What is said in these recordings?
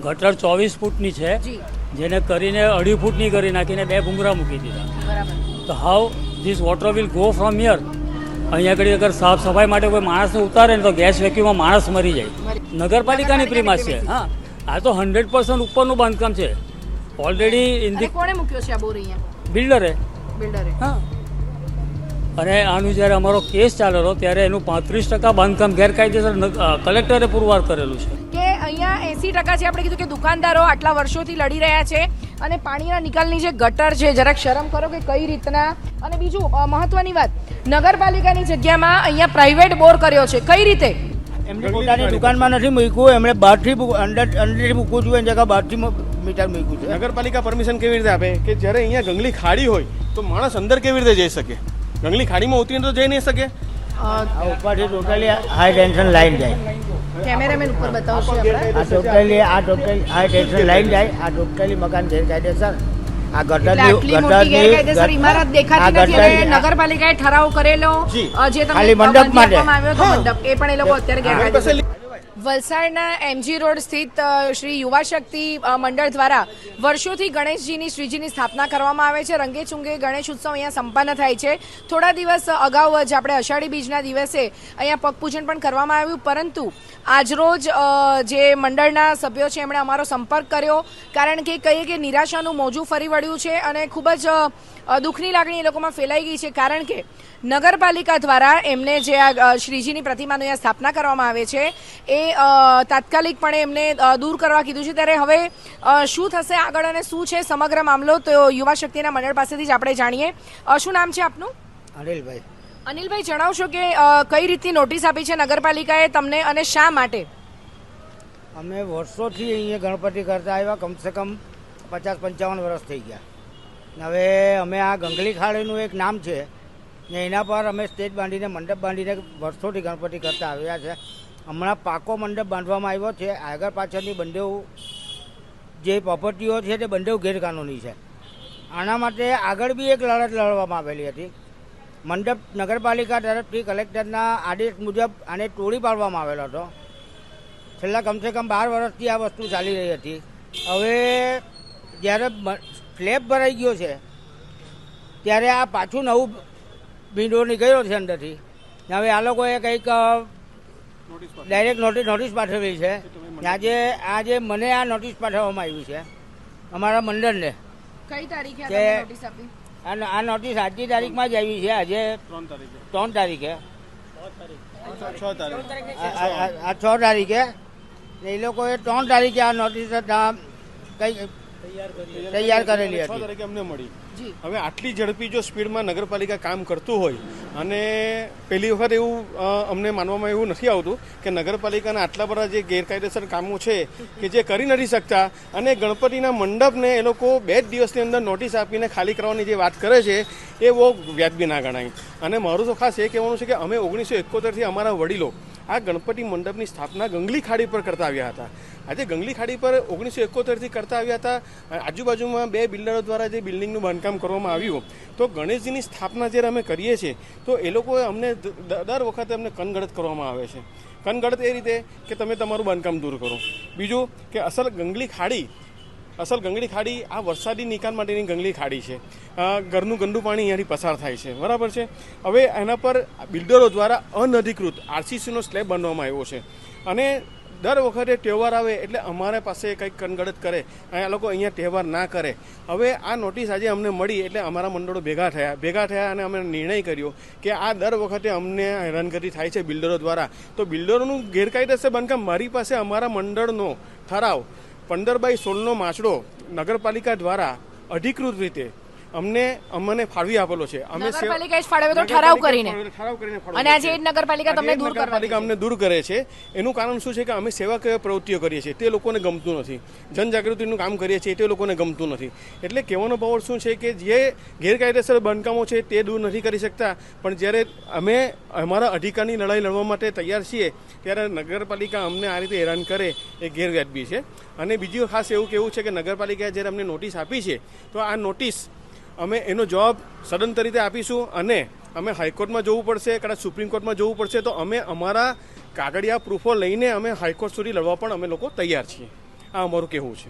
ગટર ચોવીસ ફૂટની છે જેને કરીને અઢી ફૂટની કરી નાખીને બે ભૂંગરા મૂકી દીધા. તો how this water will go from here અહીંયા આગળ અગર સાફ સફાઈ માટે કોઈ માણસને ઉતારે ને તો ગેસ વેક્યુમમાં માણસ મરી જાય. નગરપાલિકાની પ્રીમાસ છે. હા આ તો હંડ્રેડ પર્સન્ટ ઉપરનું બાંધકામ છે. ઓલરેડી ઇન ધી કોણે મૂક્યો છે આ બોર અહીંયા? બિલ્ડરે. બિલ્ડરે. હા. અને આનું જ્યારે અમારો કેસ ચાલેલો ત્યારે એનું પાંત્રીસ ટકા બાંધકામ ગેરકાયદેસર કલેક્ટરે પુરવાર કરેલું છે. એસી ટકા છે આપણે કીધું કે દુકાનદારો આટલા વર્ષોથી લડી રહ્યા છે અને પાણીના નિકાલની જે ગટર છે જરાક શરમ કરો કે કઈ રીતના. અને બીજું મહત્વની વાત. નગરપાલિકાની જગ્યામાં અહીંયા પ્રાઇવેટ બોર કર્યો છે. કઈ રીતે? એમને પોતાની દુકાનમાં નથી મૂક્યું એમણે બહારથી મૂક- અંદરથી મૂકવું જોઈએ એની જગ્યા બહારથી મીટર મૂક્યું છે. નગરપાલિકા પરમિશન કેવી રીતે આપે? કે જ્યારે અહીંયા ગંગલી ખાડી હોય તો માણસ અંદર કેવી રીતે જઈ શકે? ગંગલી ખાડીમાં ઉતરીને તો જઈ નહીં શકે? ઉપરથી ટોટલી હાઈ ટેન્શન લાઈન જાય. કેમેરામેન ઉપર બતાવશે આપણે. આ ટોટલી આ ટોટલી આ ટેન્શન લાઈન જાય. આ ટોટલી મકાન ગેરકાયદેસર. આ નગરપાલિકાએ ઠરાવ કરેલો. જે. તમને ખાલી મંડપ માટે. આવ્યો હતો મંડપ. એ પણ એ લોકો અત્યારે ગેરકાયદેસર. વલસાડના એમજી રોડ સ્થિત શ્રી યુવા શક્તિ મંડળ દ્વારા વર્ષોથી ગણેશજીની શ્રીજીની સ્થાપના કરવામાં આવે છે. રંગે ચુંગે ગણેશ ઉત્સવ અહીંયા સંપન્ન થાય છે. થોડા દિવસ અગાઉ જ આપણે અષાઢી બીજના દિવસે અહીંયા પગપૂજન પણ કરવામાં આવ્યું. પરંતુ આજરોજ જે મંડળના સભ્યો છે, એમણે અમારો સંપર્ક કર્યો. કારણ કે કહીએ કે નિરાશાનું મોજું ફરી વળ્યું છે અને ખૂબ જ દુઃખની લાગણી એ લોકોમાં ફેલાઈ ગઈ છે. કારણ કે નગરપાલિકા દ્વારા એમને જે આ શ્રીજીની પ્રતિમાનું અહીંયા સ્થાપના કરવામાં આવે છે એ તાત્કાલિકપણે એમને દૂર કરવા કીધું છે. ત્યારે હવે શું થશે આગળ અને શું છે સમગ્ર મામલો તો યુવા શક્તિના મંડળ પાસેથી જ આપણે જાણીએ. શું નામ છે આપનું? અનિલભાઈ. અનિલભાઈ જણાવશો કે કઈ રીતની નોટિસ આપી છે નગરપાલિકાએ તમને અને શા માટે? અમે વર્ષોથી અહીંયા ગણપતિ કરતા આવ્યા કમસે કમ પચાસ પંચાવન વર્ષ થઈ ગયા. હવે અમે આ ગંગલી ખાડીનું એક નામ છે ને એના પર અમે સ્ટેજ બાંધીને મંડપ બાંધીને વર્ષોથી ગણપતિ કરતા આવ્યા છે. હમણાં પાકો મંડપ બાંધવામાં આવ્યો છે. આગળ પાછળની બંદેવ જે પ્રોપર્ટીઓ છે તે બંદેવ ગેરકાનૂની છે. આના માટે આગળ બી એક લડત લડવામાં આવેલી હતી. મંડપ નગરપાલિકા તરફથી કલેક્ટરના આદેશ મુજબ આને તોડી પાડવામાં આવેલો હતો. છેલ્લા કમસે કમ બાર વર્ષથી આ વસ્તુ ચાલી રહી હતી. હવે જ્યારે સ્લેબ ભરાઈ ગયો છે, ત્યારે આ પાછું નવું વિન્ડો ગયો છે અંદરથી. હવે આ લોકોએ કંઈક ડાયરેક્ટ નોટિસ નોટિસ પાઠવેલી છે. આજે આજે મને આ નોટિસ પાઠવવામાં આવી છે અમારા મંડળને. કઈ તારીખે આ નોટિસ આજની તારીખમાં જ આવી છે આજે ત્રણ તારીખે. આ- આ આ- આ છ તારીખે. એ લોકોએ ત્રણ તારીખે આ નોટિસ કઈ તૈયાર કરેલી હતી. અમને મળી. જી હવે આટલી ઝડપી જો સ્પીડમાં નગરપાલિકા કામ કરતું હોય, અને પહેલી વખત એવું અમને માનવામાં એવું નથી આવતું કે નગરપાલિકાના આટલા બધા જે ગેરકાયદેસર કામો છે કે જે કરી નથી શકતા, અને ગણપતિના મંડપને એ લોકો બે જ દિવસની અંદર નોટિસ આપીને ખાલી કરવાની જે વાત કરે છે, એ બહુ વ્યાજબી ના ગણાય. અને મારું તો ખાસ એ કહેવાનું છે કે અમે ઓગણીસો એકોતેરથી અમારા વડીલો આ ગણપતિ મંડપની સ્થાપના ગંગલી ખાડી પર કરતા આવ્યા હતા. આજે ગંગલી ખાડી પર ઓગણીસો એકોતેરથી કરતા આવ્યા હતા. આજુબાજુમાં બે બિલ્ડરો દ્વારા જે બિલ્ડિંગનું બાંધકામ કરવામાં આવ્યું તો ગણેશજીની સ્થાપના જ્યારે અમે કરીએ છીએ, તો એ લોકોએ અમને દર વખતે અમને કનગડત કરવામાં આવે છે. કનગડત એ રીતે કે તમે તમારું બાંધકામ દૂર કરો. બીજું કે અસલ ગંગલી ખાડી, અસલ ગંગલી ખાડી આ વરસાદી નિકાલ માટેની ગંગલી ખાડી છે. ઘરનું ગંદુ પાણી અહીંયાથી પસાર થાય છે. બરાબર છે? હવે એના પર બિલ્ડરો દ્વારા અનધિકૃત આરસીસીનો સ્લેબ બાંધવામાં આવ્યો છે. અને દર વખતે તહેવાર આવે એટલે અમારા પાસે કંઈક કનગડત કરે. આ લોકો અહીંયા તહેવાર ના કરે. હવે આ નોટિસ આજે અમને મળી એટલે અમારા મંડળો ભેગા થયા. ભેગા થયા અને અમે નિર્ણય કર્યો કે આ દર વખતે અમને હેરાનગતિ થાય છે બિલ્ડરો દ્વારા. તો બિલ્ડરોનું ગેરકાયદેસર બાંધકામ મારી પાસે અમારા મંડળનો ઠરાવ. પંદર બાય સોળનો માછડો નગરપાલિકા દ્વારા અધિકૃત રીતે અમને અમને ફાળવી આપેલો છે. અમે નગરપાલિકાએ ફાળવ્યો તો ઠરાવ કરીને. ઠરાવ કરીને અને આજે એ નગરપાલિકા તમને દૂર કરવા નગરપાલિકા અમને દૂર કરે છે. એનું કારણ શું છે કે અમે સેવાકીય પ્રવૃત્તિઓ કરીએ છીએ. તે લોકોને ગમતું નથી. જનજાગૃતિનું કામ કરીએ છીએ તે લોકોને ગમતું નથી. એટલે કહેવાનો પાવર શું છે કે જે ગેરકાયદેસર બાંધકામો છે તે દૂર નથી કરી શકતા. પણ જ્યારે અમે અમારા અધિકારની લડાઈ લડવા માટે તૈયાર છીએ ત્યારે નગરપાલિકા અમને આ રીતે હેરાન કરે એ ગેરવ્યાજબી છે. અને બીજું ખાસ એવું કેવું છે કે નગરપાલિકાએ જ્યારે અમને નોટિસ આપી છે તો આ નોટિસ અમે એનો જવાબ સદંતર રીતે આપીશું અને અમે હાઈકોર્ટમાં જવું પડશે, કદાચ સુપ્રીમ કોર્ટમાં જવું પડશે, તો અમે અમારા કાગળિયા પ્રૂફો લઈને અમે હાઈકોર્ટ સુધી લડવા પણ અમે લોકો તૈયાર છીએ. આ અમારું કહેવું છે.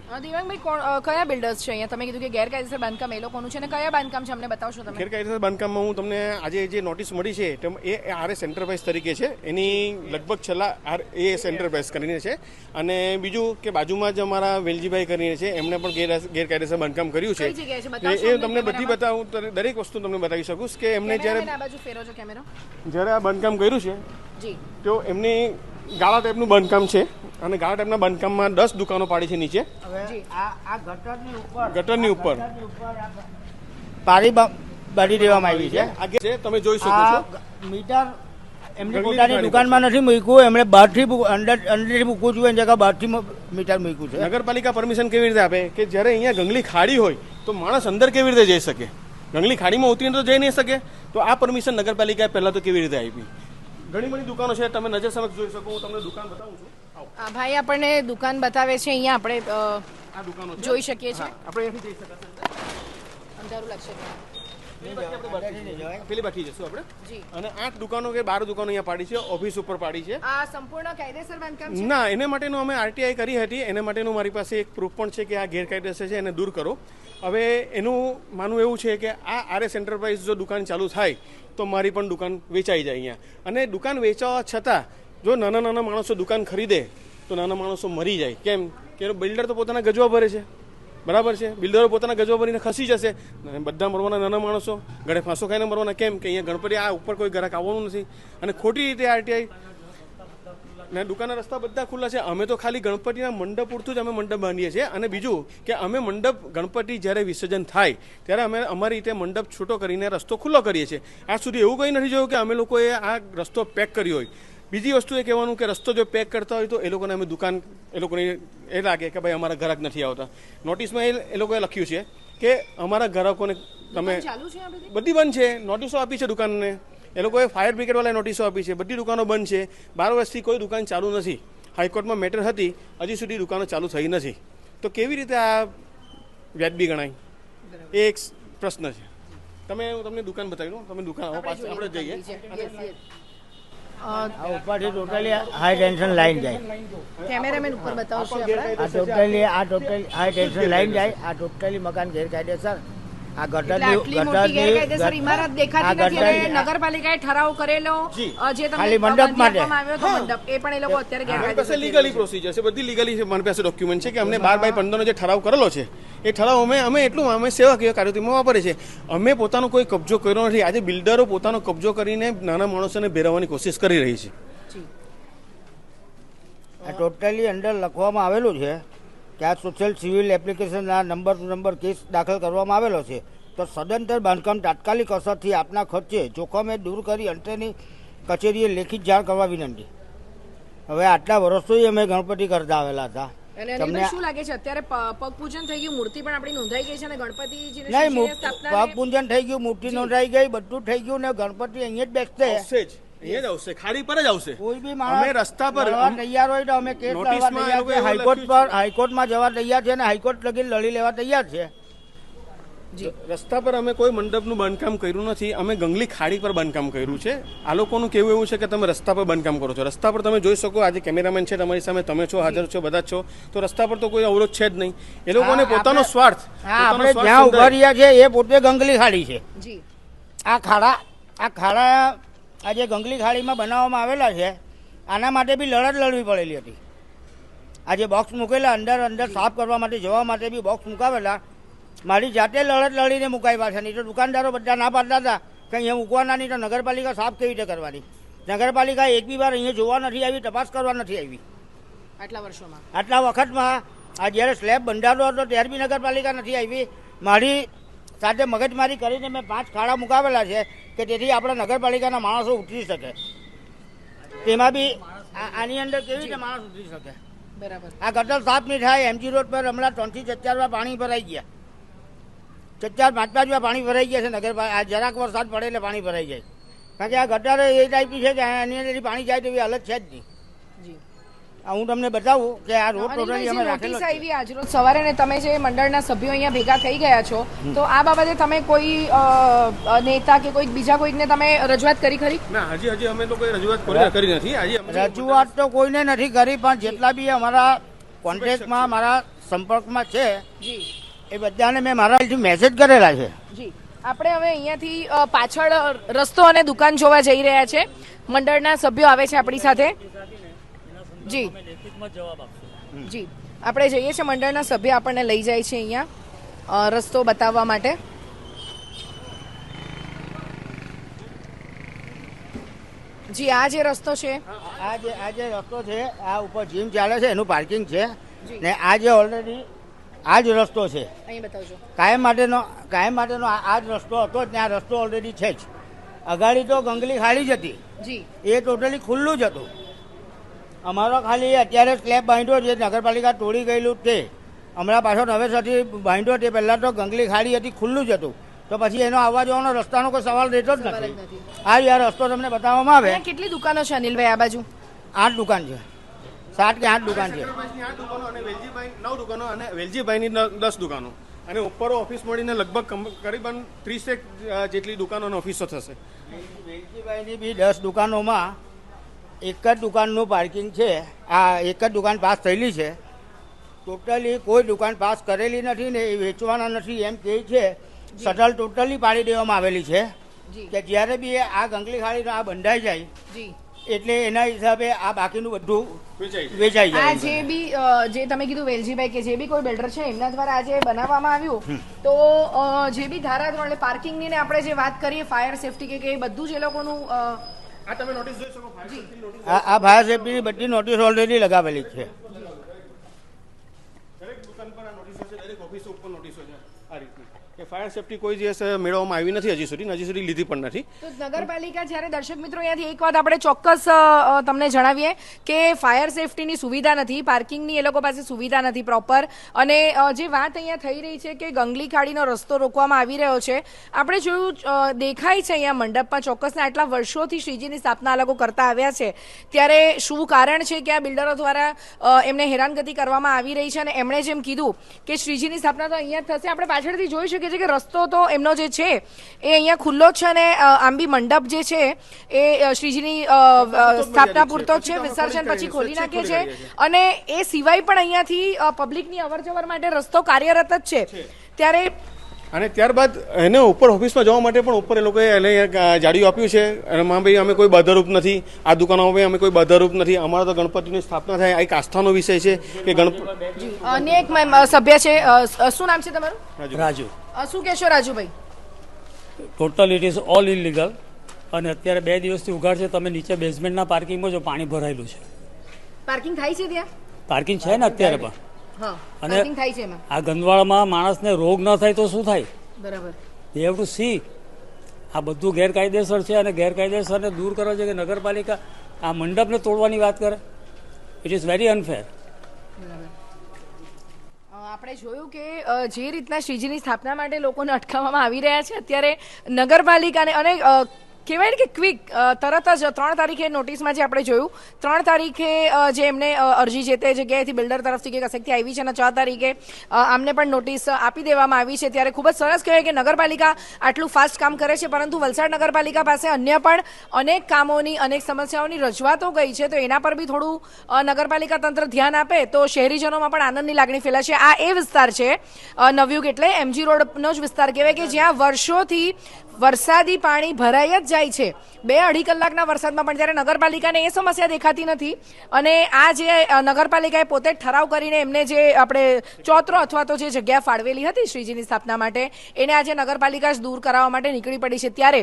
કોણ કયા બિલ્ડર્સ છે અહીંયા? તમે કીધું કે ગેરકાયદેસર બાંધકામ એ લોકોનું છે અને કયા બાંધકામ છે? અમને બતાવશો તમે. ગેરકાયદેસર બાંધકામમાં હું તમને આજે જે નોટિસ મળી છે તેમ એ આરએસ એન્ટરપ્રાઇઝ તરીકે છે. એની લગભગ છેલ્લા આર એસ એન્ટરપ્રાઇઝ કરીને છે. અને બીજું કે બાજુમાં જ અમારા વેલજીભાઈ કરીને છે એમણે પણ ગેર ગેરકાયદેસર બાંધકામ કર્યું છે? એ તમને બધી બતાવું દરેક વસ્તુ તમને બતાવી શકું કે એમને જ્યારે જ્યારે આ બાંધકામ કર્યું છે તો એમની ગાળા ટાઈપનું બાંધકામ છે અને ગાળા ટાઈપના બાંધકામમાં દસ દુકાનો પાડી છે નીચે. આ આ ગટરની ઉપર ગટરની ઉપર. ગટરની પારી બા- બાંધી દેવામાં આવી છે. આ છે તમે જોઈ શકો છો. મીટર એમની પોતાની દુકાનમાં નથી મૂક્યું એમણે બહારથી અંદર અંદરથી મૂકવું જોઈએ જગ્યા બહારથી મીટર મૂક્યું છે. નગરપાલિકા પરમિશન કેવી રીતે આપે? કે જ્યારે અહીંયા ગંગલી ખાડી હોય તો માણસ અંદર કેવી રીતે જઈ શકે? ગંગલી ખાડીમાં ઉતરીને તો જઈ નહીં શકે? તો આ પરમિશન નગરપાલિકાએ પહેલાં તો કેવી રીતે આપી? ઘણી બધી દુકાનો છે તમે નજર સમક્ષ જોઈ શકો હું તમને દુકાન બતાવું છું. આ ભાઈ આપણને દુકાન બતાવે છે અહીંયા આપણે આ દુકાનો જોઈ શકીએ છીએ. આપણે અહીંથી જઈ શકાશે. અંધારું લાગશે. પેલી બાકી જશું આપણે. અને આઠ દુકાનો કે બાર દુકાનો અહીંયા પાડી છે ઓફિસ ઉપર પાડી છે. આ સંપૂર્ણ કાયદેસર બાંધકામ છે? ના એને માટેનું અમે આરટીઆઈ કરી હતી. એને માટેનું મારી પાસે એક પ્રૂફ પણ છે કે આ ગેરકાયદેસર છે એને દૂર કરો. હવે એનું માનવું એવું છે કે આ આરએસ એન્ટરપ્રાઇઝ જો દુકાન ચાલુ થાય તો મારી પણ દુકાન વેચાઈ જાય અહીંયા. અને દુકાન વેચાવા છતાં, જો નાના નાના માણસો દુકાન ખરીદે, તો નાના માણસો મરી જાય. કેમ? કે બિલ્ડર તો પોતાના ગજવા ભરે છે. બરાબર છે? બિલ્ડરો પોતાના ગજવા ભરીને ખસી જશે. બધા મરવાના નાના માણસો, ગળે ફાંસો ખાઈને મરવાના. કેમ? કે અહીંયા ગણપતિ આ ઉપર કોઈ ગ્રાહક આવવાનું નથી. અને ખોટી રીતે આરટીઆઈ ને દુકાનના રસ્તા બધા ખુલ્લા છે. અમે તો ખાલી ગણપતિના મંડપ પૂરતું જ અમે મંડપ બાંધીએ છીએ. અને બીજું કે અમે મંડપ ગણપતિ જ્યારે વિસર્જન થાય ત્યારે અમે અમારી રીતે મંડપ છૂટો કરીને રસ્તો ખુલ્લો કરીએ છીએ. આજ સુધી એવું કંઈ નથી જોયું કે અમે લોકોએ આ રસ્તો પેક કર્યો હોય. બીજી વસ્તુ એ કહેવાનું કે રસ્તો જો પેક કરતા હોય તો એ લોકોને અમે દુકાન એ લોકોને એ લાગે કે ભાઈ અમારા ગ્રાહક નથી આવતા. નોટિસમાં એ એ લોકોએ લખ્યું છે કે અમારા ગ્રાહકોને તમે ચાલુ છે બધી? બધી બંધ છે. નોટિસો આપી છે દુકાનને. એ લોકોએ ફાયર બ્રિગેડવાળાએ નોટિસો આપી છે બધી દુકાનો બંધ છે બાર વર્ષથી કોઈ દુકાન ચાલુ નથી. હાઈકોર્ટમાં મેટર હતી હજી સુધી દુકાનો ચાલુ થઈ નથી. તો કેવી રીતે આ વ્યાજબી ગણાય? એ એક પ્રશ્ન છે. તમે હું તમને દુકાન બતાવી દઉં તમે દુકાન આવો પાછળ આપણે જઈએ. આ ઉપરથી ટોટલી હાઈ ટેન્શન લાઈન જાય. કેમેરામેન ઉપર બતાવશે આ ટોટલી આ ટોટલી હાઈ ટેન્શન લાઈન જાય. આ ટોટલી મકાન ગેરકાયદેસર આ એટલે ગટરની આટલી મોટી ગેરકાયદેસર ઇમારત દેખાતી નથી. અને નગરપાલિકાએ ઠરાવ કરેલો જે. તમને ખાલી મંડપ માટે. આવ્યો હતો મંડપ. એ પણ એ લોકો અત્યારે ગેરકાયદેસર લીગલી પ્રોસિજર છે. બધી લીગલી છે. મારી પાસે ડોક્યુમેન્ટ છે કે અમને બાર બાય પંદરનો જે ઠરાવ કરેલો છે એ ઠરાવ અમે અમે એટલું અમે સેવાકીય કાર્યક્રમમાં વાપરે છે. અમે પોતાનો કોઈ કબજો કર્યો નથી. આજે બિલ્ડરો પોતાનો કબજો કરીને નાના માણસોને ભેરવવાની કોશિશ કરી રહી છે. આ ટોટલી અંદર લખવામાં આવેલું છે. કે આ સોશિયલ સિવિલ એપ્લિકેશનના નંબર ટુ નંબર કેસ દાખલ કરવામાં આવેલો છે. તો સદંતર બાંધકામ તાત્કાલિક અસરથી આપના ખર્ચે જોખમે દૂર કરી અંતેની કચેરીએ લેખિત જાણ કરવા વિનંતી. હવે આટલા વર્ષોથી અમે ગણપતિ કરતા આવેલા હતા. તમને શું લાગે છે? અત્યારે પ- પગ પૂજન થઈ ગયું મૂર્તિ પણ આપણી નોંધાઈ ગઈ છે અને નહીં થઈ ગયું મૂર્તિ નોંધાઈ ગઈ બધું થઈ ગયું ને ગણપતિ અહીંયા જ બેસશે. જ. અહીંયા જ આવશે ખાડી પર જ આવશે. કોઈ બી અમે રસ્તા પર તૈયાર હોય તો અમે કેસ લડવા નોટિસમાં તૈયાર છે હાઈકોર્ટ પર હાઈકોર્ટમાં જવા તૈયાર છે અને હાઈકોર્ટ લગી લડી લેવા તૈયાર છે. રસ્તા પર અમે કોઈ મંડપનું બાંધકામ કર્યું નથી અમે ગંગલી ખાડી પર બાંધકામ કર્યું છે. આ લોકોનું કેવું એવું છે કે તમે રસ્તા પર બાંધકામ કરો છો? રસ્તા પર તમે જોઈ શકો આજે કેમેરામેન છે તમારી સામે તમે છો હાજર છો બધા છો. તો રસ્તા પર તો કોઈ અવરોધ છે જ નહીં. એ લોકોને પોતાનો સ્વાર્થ આપણે જ્યાં ઊભા રહ્યા છે એ પોતે ગંગલી ખાડી છે. આ ખાડા આ ખાડા આ જે ગંગલી ખાડીમાં બનાવવામાં આવેલા છે આના માટે બી લડત લડવી પડેલી હતી. આ જે બોક્સ મૂકેલા અંદર અંદર સાફ કરવા માટે જવા માટે બી બોક્સ મુકાવેલા. મારી જાતે લડત લડીને મુકાવ્યા છે નહીં તો દુકાનદારો બધા ના પાડતા હતા કે અહીંયા મૂકવાના નહીં તો નગરપાલિકા સાફ કેવી રીતે કરવાની. નગરપાલિકા એક બી વાર અહીંયા જોવા નથી આવી તપાસ કરવા નથી આવી. આટલા વર્ષોમાં? આટલા વખતમાં આ જ્યારે સ્લેબ બંધાતો હતો ત્યારે બી નગરપાલિકા નથી આવી. મારી સાથે મગજમારી કરીને મેં પાંચ ખાડા મુકાવેલા છે કે તેથી આપણા નગરપાલિકાના માણસો ઉતરી શકે. તેમાં બી આની અંદર કેવી રીતે માણસ ઉતરી શકે? બરાબર. આ ગટર સાફ નહીં થાય એમજી રોડ પર હમણાં ત્રણથી ચાર વાર પાણી ભરાઈ ગયા. ચાર પાંચ પાંચ વાર પાણી ભરાઈ ગયા છે નગરપાલિકા આ જરાક વરસાદ પડે એટલે પાણી ભરાઈ જાય. કારણ કે આ ગટર એ ટાઈપની છે કે આની અંદરથી પાણી જાય તેવી હાલત છે જ નહીં. હું તમને બતાવું કે આ રોડ ટોટલી અમે રાખેલો છે. આવી આજરોજ સવારે ને તમે જે મંડળના સભ્યો અહીંયા ભેગા થઈ ગયા છો તો આ બાબતે તમે કોઈ નેતા કે કોઈ બીજા કોઈકને તમે રજૂઆત કરી ખરી? ના હજી હજી અમે લોકોએ રજૂઆત કરી- કરી નથી. આજે રજૂઆત તો કોઈને નથી કરી પણ જેટલા બી અમારા કોન્ટેક્ટમાં મારા સંપર્કમાં છે એ બધાને મેં મારા મેસેજ કરેલા છે. જી. આપણે હવે અહીંયાથી પાછળ રસ્તો અને દુકાન જોવા જઈ રહ્યા છે. મંડળના સભ્યો આવે છે આપણી સાથે. જી. લેખિતમાં જવાબ આપશો. જી. આપણે જઈએ છીએ મંડળના સભ્ય આપણને લઈ જાય છે અહીંયા રસ્તો બતાવવા માટે. જી આ જે રસ્તો છે. આ જે આ જે રસ્તો છે આ ઉપર જીમ ચાલે છે એનું પાર્કિંગ છે. ને આ જે ઓલરેડી આ જ રસ્તો છે. કાયમ માટેનો કાયમ માટેનો આ જ રસ્તો હતો જ ને આ રસ્તો ઓલરેડી છે જ. અગાડી તો ગંગલી ખાલી જ હતી. જી. એ ટોટલી ખુલ્લું જ હતું. અમારો ખાલી અત્યારે સ્લેબ બાંધ્યો જે નગરપાલિકા તોડી ગયેલું તે હમણાં પાછો નવેસરથી બાંધ્યો તે પહેલાં તો ગંગલી ખાલી હતી ખુલ્લું જ હતું. તો પછી એનો આવવા જવાનો રસ્તાનો કોઈ સવાલ રહેતો જ નથી. આ યાર રસ્તો તમને બતાવવામાં આવે. કેટલી દુકાનો છે અનિલભાઈ આ બાજુ? આઠ દુકાન છે. સાત કે આઠ દુકાન છે. સેક્રેટરીની આઠ દુકાનો અને વેલજીભાઈ નવ દુકાનો અને વેલજીભાઈની દસ દુકાનો. અને ઉપર ઓફિસ મળીને લગભગ કરીબન ત્રીસેક જેટલી દુકાનો અને ઓફિસો થશે. વેલજીભાઈની બી દસ દુકાનોમાં એક જ દુકાનનું પાર્કિંગ છે. આ એક જ દુકાન પાસ થયેલી છે. ટોટલી કોઈ દુકાન પાસ કરેલી નથી ને એ વેચવાના નથી એમ કહે છે. શટલ ટોટલી પાડી દેવામાં આવેલી છે કે જ્યારે બી એ આ ગંગલી ખાડીનો આ બંધાઈ જાય એટલે એના હિસાબે આ બાકીનું બધું વેચાઈ જાય. આ જે બી જે તમે કીધું વેલજીભાઈ કે જે બી કોઈ બિલ્ડર છે એમના દ્વારા આજે બનાવવામાં આવ્યું. તો જે બી ધારા ધોરણે પાર્કિંગની ને આપણે જે વાત કરીએ ફાયર સેફટી કે કે એ બધું જ એ લોકોનું આ તમે નોટિસ જોઈ શકો આ ફાયર સેફ્ટીની બધી નોટિસ ઓલરેડી લગાવેલી છે દરેક દુકાન પર આ નોટિસો છે દરેક ઓફિસો ઉપર નોટિસો છે આ રીતની ફાયર સેફટી કોઈ દિવસ મેળવવામાં આવી નથી હજી સુધી હજી સુધી લીધી પણ નથી. નગરપાલિકા જ્યારે દર્શક મિત્રો અહીંયાથી એક વાત આપણે ચોક્કસ તમને જણાવીએ કે ફાયર સેફટીની સુવિધા નથી પાર્કિંગની એ લોકો પાસે સુવિધા નથી પ્રોપર અને જે વાત અહીંયા થઈ રહી છે કે ગંગલી ખાડીનો રસ્તો રોકવામાં આવી રહ્યો છે, આપણે જોયું દેખાય છે અહીંયા મંડપમાં ચોક્કસને આટલા વર્ષોથી શ્રીજીની સ્થાપના લોકો કરતા આવ્યા છે. ત્યારે શું કારણ છે કે આ બિલ્ડરો દ્વારા એમને હેરાનગતિ કરવામાં આવી રહી છે? અને એમણે જેમ કીધું કે શ્રીજીની સ્થાપના તો અહીંયા થશે, આપણે પાછળથી જોઈ શકીએ છીએ કે રસ્તો તો એમનો જે છે એ અહીંયા ખુલ્લો છે અને આંબી મંડપ જે છે એ શ્રીજીની સ્થાપના પૂરતો છે વિસર્જન પછી ખોલી નાખે છે. અને એ સિવાય પણ અહીંયાથી પબ્લિકની અવરજવર માટે રસ્તો કાર્યરત જ છે. ત્યારે અને ત્યારબાદ એને ઉપર ઓફિસમાં જવા માટે પણ ઉપર એ લોકોએ એને એક જાડિયું આપ્યું છે. અને માં ભાઈ અમે કોઈ બાધારૂપ નથી. આ દુકાનોમાં ભાઈ અમે કોઈ બાધારૂપ નથી. અમારા તો ગણપતિની સ્થાપના થાય. આ એક આસ્થાનો વિષય છે કે ગણપતિ અન્ય એક સભ્ય છે. શું નામ છે તમારું? રાજુ. શું કહેશો Rajubhai? Total it is all illegal અને અત્યારે બે દિવસથી ઉઘાડ છે તમે નીચે બેઝમેન્ટના પાર્કિંગમાં જો પાણી ભરાયેલું છે. પાર્કિંગ થાય છે ત્યાં? પાર્કિંગ છે ને અત્યારે પણ. અને- થાય છે આ ગંદવાડામાં માણસને રોગ ન થાય તો શું થાય? બરાબર. હેવ ટુ સી આ બધું ગેરકાયદેસર છે અને ગેરકાયદેસરને દૂર કરવા છે કે નગરપાલિકા આ મંડપને તોડવાની વાત કરે. ઇટ ઇઝ વેરી અનફેર આપણે જોયું કે જે રીતના શ્રીજીની સ્થાપના માટે લોકોને અટકાવવામાં આવી રહ્યા છે, અત્યારે નગરપાલિકાને અને કહેવાય કે ક્વિક તરત જ ત્રણ તારીખે નોટિસમાં જે આપણે જોયું. ત્રણ તારીખે જે એમને અરજી જે તે જગ્યાએથી બિલ્ડર તરફથી કે કસેકથી આવી છે અને છ તારીખે આમને પણ નોટિસ આપી દેવામાં આવી છે. ત્યારે ખૂબ જ સરસ કહેવાય કે નગરપાલિકા આટલું ફાસ્ટ કામ કરે છે, પરંતુ વલસાડ નગરપાલિકા પાસે અન્ય પણ અનેક કામોની, અનેક સમસ્યાઓની રજૂઆતો ગઈ છે. તો એના પર બી થોડું નગરપાલિકા તંત્ર ધ્યાન આપે તો શહેરીજનોમાં પણ આનંદની લાગણી ફેલાશે. આ એ વિસ્તાર છે નવયુગ એટલે એમજી રોડનો જ વિસ્તાર કહેવાય કે જ્યાં વર્ષોથી વરસાદી પાણી ભરાઈ જ જાય છે. બે અઢી કલાકના વરસાદમાં પણ ત્યારે નગરપાલિકાને એ સમસ્યા દેખાતી નથી અને આ જે નગરપાલિકાએ પોતે ઠરાવ કરીને એમને જે આપણે ચોતરો અથવા તો જે જગ્યા ફાળવેલી હતી શ્રીજીની સ્થાપના માટે, એને આજે નગરપાલિકા જ દૂર કરાવવા માટે નીકળી પડી છે. ત્યારે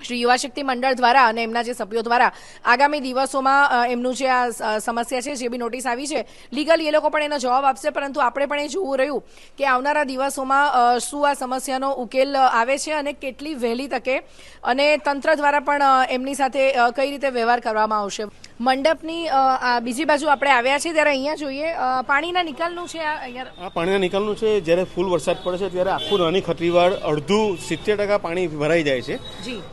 શ્રી યુવા શક્તિ મંડળ દ્વારા અને એમના જે સભ્યો દ્વારા આગામી દિવસોમાં એમનું જે આ સમસ્યા છે જે બી નોટિસ આવી છે, લીગલ એ લોકો પણ એનો જવાબ આપશે, પરંતુ આપણે પણ એ જોવું રહ્યું કે આવનારા દિવસોમાં શું આ સમસ્યાનો ઉકેલ આવે છે અને કેટલી વહેલી તકે અને તંત્ર દ્વારા પણ એમની સાથે કઈ રીતે વ્યવહાર કરવામાં આવશે? મંડપની આ બીજી બાજુ આપણે આવ્યા છીએ ત્યારે અહીંયા જોઈએ. પાણીના નિકાલનું છે આ પાણીના નિકાલનું છે. જ્યારે ફૂલ વરસાદ પડે છે ત્યારે આખું નાની ખત્રીવાડ અડધું સિત્તેર ટકા પાણી ભરાઈ જાય છે.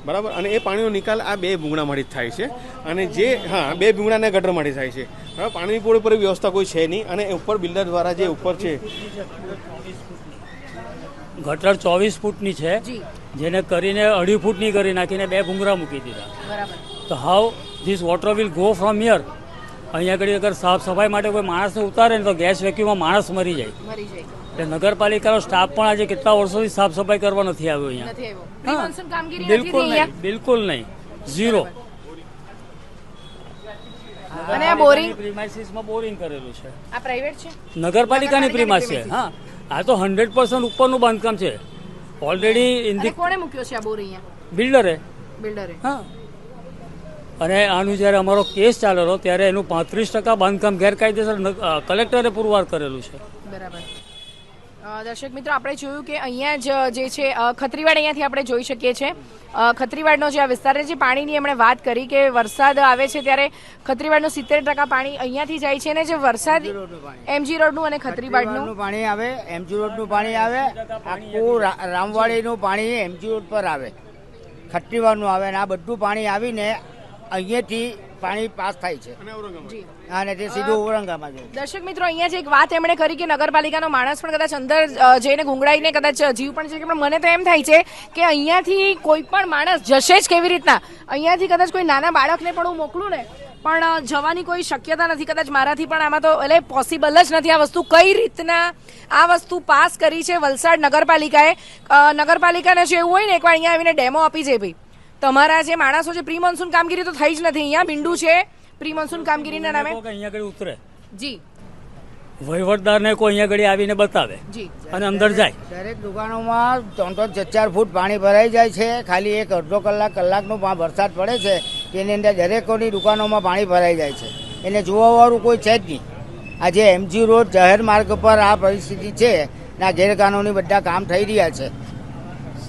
બરાબર? અને એ પાણીનો નિકાલ આ બે ભૂંગળામાંથી જ થાય છે. અને જે હા બે ભૂંગળાને ગટરમાંથી થાય છે. બરાબર? પાણીની પૂરી પૂરી વ્યવસ્થા કોઈ છે નહીં. અને ઉપર બિલ્ડર દ્વારા જે ઉપર છે ગટર ચોવીસ ફૂટની છે. જેને કરીને અઢી ફૂટની કરી નાખીને બે ભૂંગરા મૂકી દીધા. બરાબર. તો how this water will go from here અહીંયા આગળ અગર સાફ સફાઈ માટે કોઈ માણસને ઉતારે ને તો ગેસ વેક્યુમમાં માણસ મરી જાય. એટલે નગરપાલિકાનો સ્ટાફ પણ આજે કેટલા વર્ષોથી સાફ સફાઈ કરવા નથી આવ્યો અહીંયા. બિલકુલ નહીં. બિલકુલ નહીં. ઝીરો અને આ બોરિંગ પ્રિમાઇસીસમાં બોરિંગ કરેલું છે. આ પ્રાઇવેટ છે? નગરપાલિકાની પ્રિમાસ છે. હા. આ તો હંડ્રેડ પર્સન્ટ ઉપરનું બાંધકામ છે. ઓલરેડી ઇન ધી કોણે મૂક્યો છે આ બોર અહીંયા? બિલ્ડરે બિલ્ડરે હા. અને આનું જ્યારે અમારો કેસ ચાલેલો ત્યારે એનું પાંત્રીસ ટકા બાંધકામ ગેરકાયદેસર ન- કલેક્ટરે પુરવાર કરેલું છે. બરાબર. દર્શક મિત્રો આપણે જોયું કે અહીંયા જ જે છે ખત્રીવાડ અહીંયાથી આપણે જોઈ શકીએ છીએ. ખત્રીવાડનો જે આ વિસ્તાર છે જે પાણીની એમણે વાત કરી કે વરસાદ આવે છે ત્યારે ખત્રીવાડનું સિત્તેર ટકા પાણી અહીંયાથી જાય છે અને જે વરસાદ એમજી રોડનું અને ખત્રીવાડનું. પાણી આવે એમજી રોડનું પાણી આવે આખું રામવાડીનું પાણી એમજી રોડ પર આવે. ખત્રીવાડનું આવે અને આ બધું પાણી આવીને અહીંયાથી પાણી પાસ થાય છે. અને તે સીધું ઔરંગાબાદ દર્શક મિત્રો અહીંયા જે એક વાત એમણે કરી કે નગરપાલિકાનો માણસ પણ કદાચ અંદર જઈને ગુંગળાઈને કદાચ જીવ પણ છે કે પણ મને તો એમ થાય છે કે અહીંયાથી કોઈ પણ માણસ જશે જ કેવી રીતના? અહીંયાથી કદાચ કોઈ નાના બાળકને પણ હું મોકલું ને પણ જવાની કોઈ શક્યતા નથી. કદાચ મારાથી પણ આમાં તો એટલે પોસિબલ જ નથી આ વસ્તુ. કઈ રીતના આ વસ્તુ પાસ કરી છે વલસાડ નગરપાલિકાએ? નગરપાલિકાને જો એવું હોય ને એકવાર અહીંયા આવીને ડેમો આપી જાય ભાઈ. તમારા જે માણસો છે પ્રી મોન્સૂન કામગીરી તો થઈ જ નથી. અહીંયા બિંડુ છે. પ્રી મોન્સૂન કામગીરીના નામે. અહીંયા આગળ ઉતરે. જી. વહીવટદારને કોઈ અહીંયા ઘડી આવીને બતાવે જી. અને અંદર જાય. દરેક દુકાનોમાં ત્રણ ત્રણ ચાર ચાર ફૂટ પાણી ભરાઈ જાય છે. ખાલી એક અડધો કલાક કલાકનો પા- વરસાદ પડે છે. તેની અંદર દરેકોની દુકાનોમાં પાણી ભરાઈ જાય છે. એને જોવાવાળું કોઈ છે જ નહીં. આજે એમજી રોડ જાહેર માર્ગ પર આ પરિસ્થિતિ છે. ના ગેરકાનૂની બધા કામ થઈ રહ્યા છે.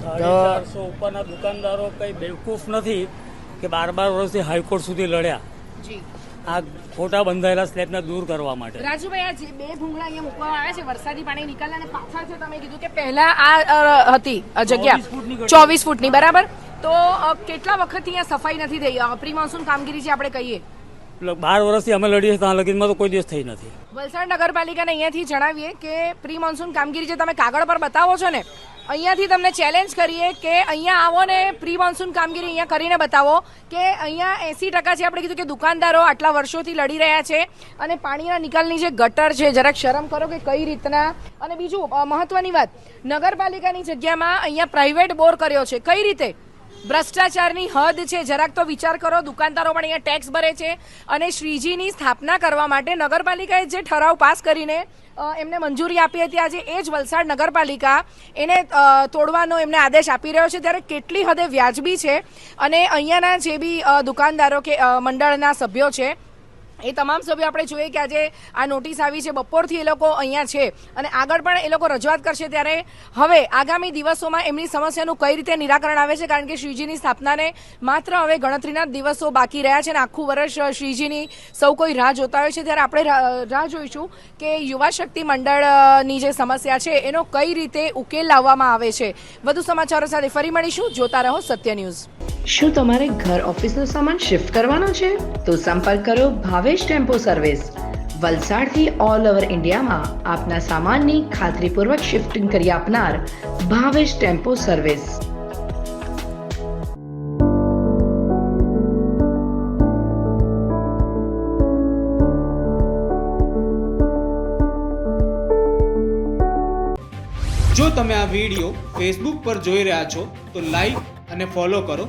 ચારસો ઉપરના દુકાનદારો કઈ બેવકૂફ નથી કે બાર બાર વર્ષથી હાઈકોર્ટ સુધી લડ્યા. આ ખોટા બંધાયેલા સ્લેબને દૂર કરવા માટે. રાજુભાઈ આ જે બે ભૂંગળા અહીંયા મૂકવામાં આવ્યા છે વરસાદી પાણી નીકળ્યા અને પાછળ છે તમે કીધું કે પહેલા આ હતી આ 24 ફૂટની જગ્યા ચોવીસ ફૂટની બરાબર? તો કેટલા વખતથી અહીંયા સફાઈ નથી થઈ? પ્રી મોન્સૂન કામગીરી જે આપણે કહીએ. બાર વર્ષથી અમે લડીએ ત્યાં લગીનમાં તો કોઈ દિવસ થઈ નથી. વલસાડ નગરપાલિકાને અહીંયાથી જણાવીએ કે પ્રી મોન્સૂન કામગીરી જે તમે કાગળ પર બતાવો છો ને અહીંયાથી તમને ચેલેન્જ કરીએ કે અહીંયા આવો ને પ્રી મોન્સૂન કામગીરી અહીંયા કરીને બતાવો કે અહીંયા એસી ટકા છે આપણે કીધું કે દુકાનદારો આટલા વર્ષોથી લડી રહ્યા છે અને પાણીના નિકાલની જે ગટર છે, જરાક શરમ કરો કે કઈ રીતના. અને બીજું મહત્વની વાત, નગરપાલિકાની જગ્યામાં અહીંયા પ્રાઇવેટ બોર કર્યો છે. કઈ રીતે? ભ્રષ્ટાચારની હદ છે. જરાક તો વિચાર કરો, દુકાનદારો પણ અહીંયા ટેક્સ ભરે છે અને શ્રીજીની સ્થાપના કરવા માટે નગરપાલિકાએ જે ઠરાવ પાસ કરીને એમને મંજૂરી આપી હતી આજે, એ જ વલસાડ નગરપાલિકા એને તોડવાનો એમને આદેશ આપી રહ્યો છે. ત્યારે કેટલી હદે વ્યાજબી છે અને અહીંયાના જે બી દુકાનદારો કે મંડળના સભ્યો છે એ તમામ સભ્યો આપણે જોઈએ કે આજે આ નોટિસ આવી છે. બપોરથી એ લોકો અહીંયા છે અને આગળ પણ એ લોકો રજૂઆત કરશે ત્યારે હવે આગામી દિવસોમાં એમની સમસ્યાનું કઈ રીતે નિરાકરણ આવે છે? કારણ કે શ્રીજીની સ્થાપનાને માત્ર હવે ગણતરીના દિવસો બાકી રહ્યા છે અને આખું વર્ષ શ્રીજીની સૌ કોઈ રાહ જોતા હોય છે. ત્યારે આપણે રાહ જોઈશું કે યુવા શક્તિ મંડળની જે સમસ્યા છે એનો કઈ રીતે ઉકેલ લાવવામાં આવે છે. વધુ સમાચારો સાથે ફરી મળીશું. જોતા રહો સત્ય ન્યૂઝ. શું તમારે ઘર ઓફિસનો સામાન શિફ્ટ કરવાનો છે? તો સંપર્ક કરો ભાવેશ ટેમ્પો સર્વિસ. વલસાડથી ઓલ ઓવર ઇન્ડિયામાં આપના સામાનની ખાતરીપૂર્વક શિફ્ટિંગ કરી આપનાર ભાવેશ ટેમ્પો સર્વિસ. જો તમે આ વીડિયો ફેસબુક પર જોઈ રહ્યા છો, તો લાઈક અને ફોલો કરો.